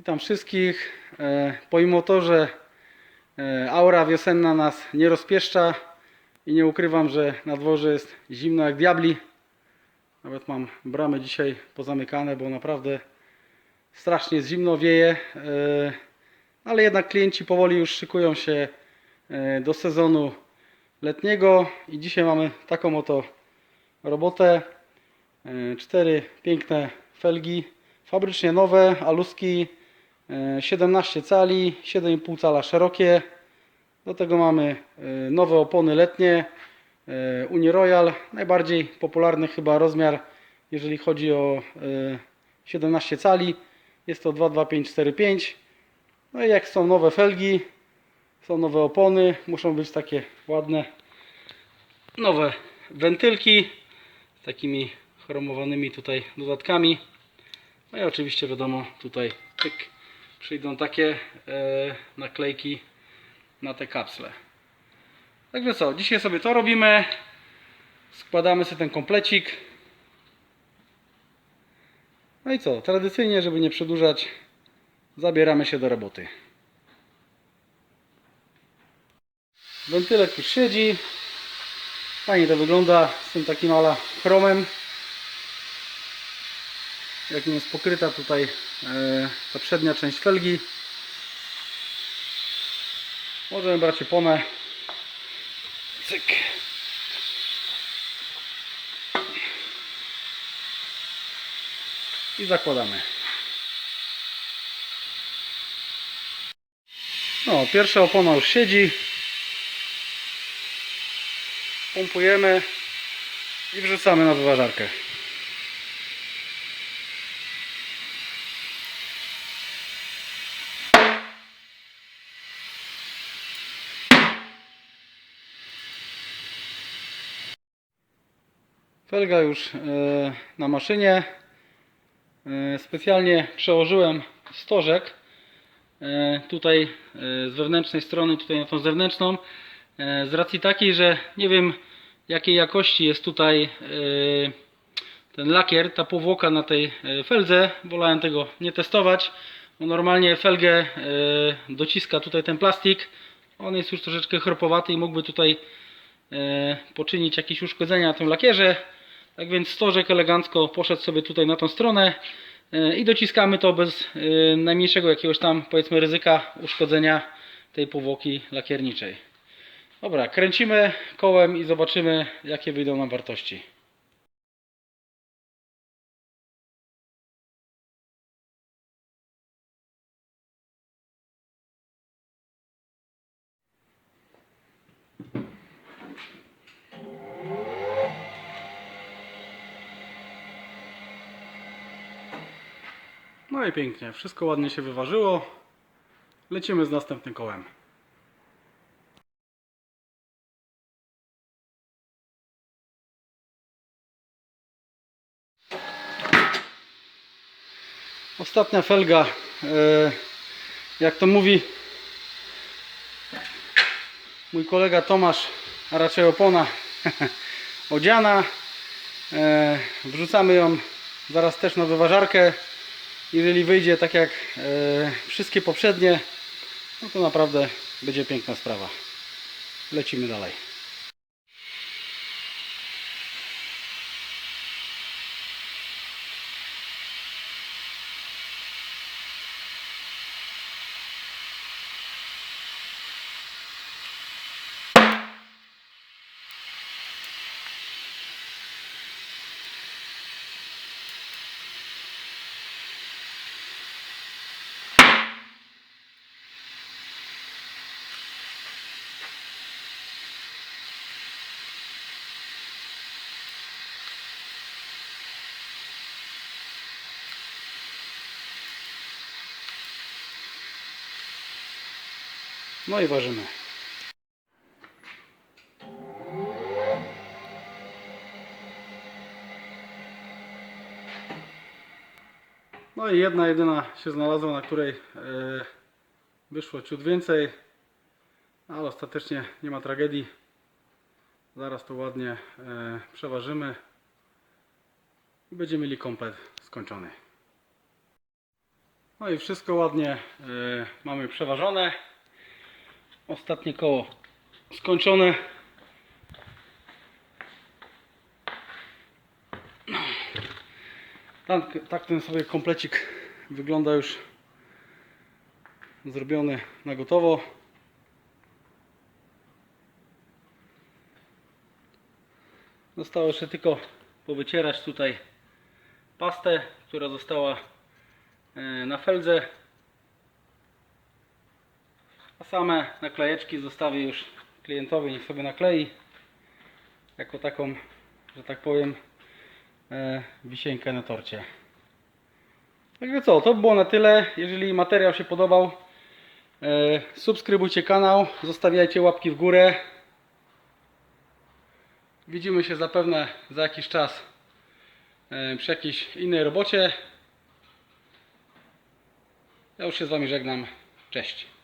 Witam wszystkich. E, Pomimo to, że e, aura wiosenna nas nie rozpieszcza i nie ukrywam, że na dworze jest zimno jak diabli. Nawet mam bramy dzisiaj pozamykane, bo naprawdę strasznie zimno, wieje. E, Ale jednak klienci powoli już szykują się do sezonu letniego i dzisiaj mamy taką oto robotę. Cztery piękne felgi, fabrycznie nowe, aluski, e, 17 cali, 7,5 cala szerokie. Do tego mamy e, nowe opony letnie, e, Uniroyal, najbardziej popularny chyba rozmiar, jeżeli chodzi o e, 17 cali. Jest to 22545. No i jak są nowe felgi, są nowe opony, muszą być takie ładne, nowe wentylki z takimi chromowanymi tutaj dodatkami. No i oczywiście wiadomo tutaj tyk, przyjdą takie e, naklejki na te kapsle. Także co, dzisiaj sobie to robimy. Składamy sobie ten komplecik. No i co, tradycyjnie, żeby nie przedłużać, zabieramy się do roboty. Wentylek już siedzi. Fajnie to wygląda z tym takim ala chromem. Jakim jest pokryta tutaj e, ta przednia część felgi. Możemy brać oponę. Cyk. I zakładamy. No, pierwsza opona już siedzi. Pompujemy i wrzucamy na wyważarkę. Felga już e, na maszynie. E, Specjalnie przełożyłem stożek e, tutaj z wewnętrznej strony tutaj na tą zewnętrzną z racji takiej, że nie wiem jakiej jakości jest tutaj ten lakier, ta powłoka na tej feldze. Wolałem tego nie testować, bo normalnie felgę dociska tutaj ten plastik. On jest już troszeczkę chropowaty i mógłby tutaj poczynić jakieś uszkodzenia na tym lakierze. Tak więc stożek elegancko poszedł sobie tutaj na tą stronę e, i dociskamy to bez e, najmniejszego jakiegoś tam powiedzmy ryzyka uszkodzenia tej powłoki lakierniczej. Dobra, kręcimy kołem i zobaczymy jakie wyjdą nam wartości. No i pięknie, wszystko ładnie się wyważyło. Lecimy z następnym kołem. Ostatnia felga, e, jak to mówi mój kolega Tomasz, a raczej opona odziana. E, Wrzucamy ją zaraz też na wyważarkę. Jeżeli wyjdzie tak jak e, wszystkie poprzednie, no to naprawdę będzie piękna sprawa. Lecimy dalej. No i ważymy. No i jedna jedyna się znalazła, na której e, wyszło ciut więcej, ale ostatecznie nie ma tragedii. Zaraz to ładnie e, przeważymy i będziemy mieli komplet skończony. No i wszystko ładnie e, mamy przeważone. Ostatnie koło skończone. Tak, tak ten sobie komplecik wygląda już zrobiony na gotowo. Zostało jeszcze tylko powycierać tutaj pastę, która została e, na feldze. A same naklejeczki zostawię już klientowi, niech sobie naklei. Jako taką, że tak powiem, e, wisienkę na torcie. Także co, to było na tyle. Jeżeli materiał się podobał, e, subskrybujcie kanał, zostawiajcie łapki w górę. Widzimy się zapewne za jakiś czas e, przy jakiejś innej robocie. Ja już się z Wami żegnam. Cześć.